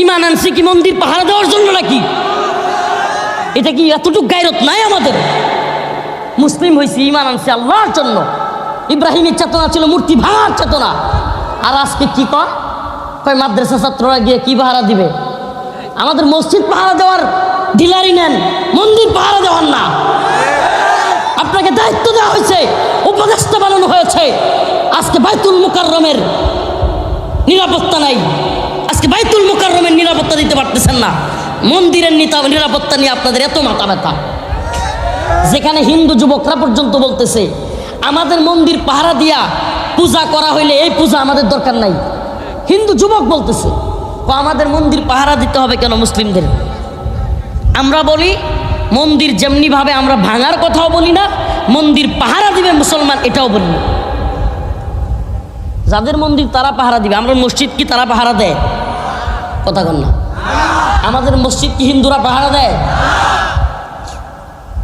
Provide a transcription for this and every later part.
ইমান আনছি কি মন্দির পাহারা দেওয়ার জন্য নাকি? এটা কি এতটুকু গায়রত নাই আমাদের? মুসলিম হয়েছি ইমান আনছি আল্লাহর জন্য। ইব্রাহিমের চেতনা ছিল মূর্তি ভাঙার চেতনা। আর আজকে কি কয়? কয়, মাদ্রাসা ছাত্ররা গিয়ে কি পাহারা দিবে? আমাদের মসজিদ পাহারা দেওয়ার ডিলারি নেন, মন্দির পাহারা দেওয়ার না। আপনাকে দায়িত্ব দেওয়া হয়েছে, উপদেষ্টা বানানো হয়েছে। আজকে বাইতুল মুকাররমের নিরাপত্তা নাই। আজকে বাইতুল মুকাররমের নিরাপত্তা দিতে পারতেছেন না। মন্দিরের নিতা- নিরাপত্তা নিয়ে আপনাদের এত মাথা ব্যথা। যেখানে হিন্দু যুবকরা পর্যন্ত বলতেছে, আমাদের মন্দির পাহারা দিয়া পূজা করা হইলে এই পূজা আমাদের দরকার নাই। হিন্দু যুবক বলতেছে আমাদের মন্দির পাহারা দিতে হবে কেন মুসলিমদের? আমরা বলি, মন্দির যেমনিভাবে আমরা ভাঙার কথাও বলি না, মন্দির পাহারা দিবে মুসলমান এটাও বলি যাদের মন্দির তারা পাহারা দিবে। আমরা মসজিদ কি তারা পাহারা দেয়? কথা কন না। আমাদের মসজিদ কি হিন্দুরা পাহারা দেয়?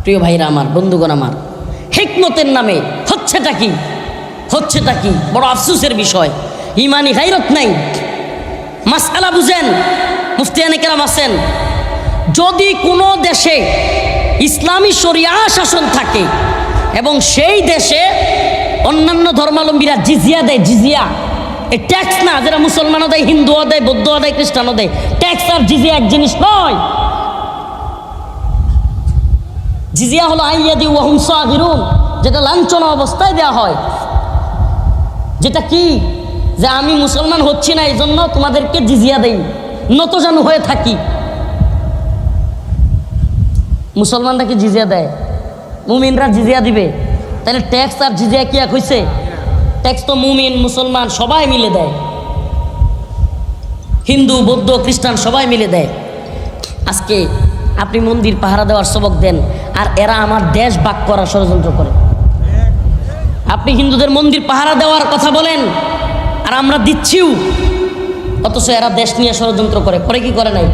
প্রিয় ভাইরা আমার, বন্ধুগণ আমার, হিকমতের নামে হচ্ছেটা কি? হচ্ছেটা কি? বড় আফসোসের বিষয়। ইমানি গাইরত নাই। মাসকালা বুঝেন মুফতিয়ানে কেরাম আছেন। যদি কোনো দেশে ইসলামী শরিয়া শাসন থাকে এবং সেই দেশে অন্যান্য ধর্মাবলম্বীরা জিজিয়া দেয়, জিজিয়া এই ট্যাক্স না, যেটা মুসলমানও দেয়, হিন্দুও দেয়, বৌদ্ধও দেয়, খ্রিস্টানও দেয় ট্যাক্স আর জিজিয়া এক জিনিস নয়। জিজিয়া হলো আইয়াদি ওয়াহুম সাগিরুন, যেটা লাঞ্ছনা অবস্থায় দেওয়া হয়। যেটা কি? যে আমি মুসলমান হচ্ছি না এই জন্য তোমাদেরকে জিজিয়া দেই। নত জানু হয়ে থাকি। মুসলমানরা কি জিজিয়া দেয়? মুমিনরা জিজিয়া দিবে। তাহলে ট্যাক্স আর জিজিয়া কি এক হয়েছে ট্যাক্স তো মুমিন, মুসলমান, সবাই মিলে দেয়। হিন্দু, বৌদ্ধ, খ্রিস্টান সবাই মিলে দেয়। আজকে আপনি মন্দির পাহারা দেওয়ার সবক দেন, আর এরা আমার দেশ বাক করার ষড়যন্ত্র করে। আপনি হিন্দুদের মন্দির পাহারা দেওয়ার কথা বলেন, আর আমরা দিচ্ছিও। অথচ এরা দেশ নিয়ে ষড়যন্ত্র করে করে কি করে নাই?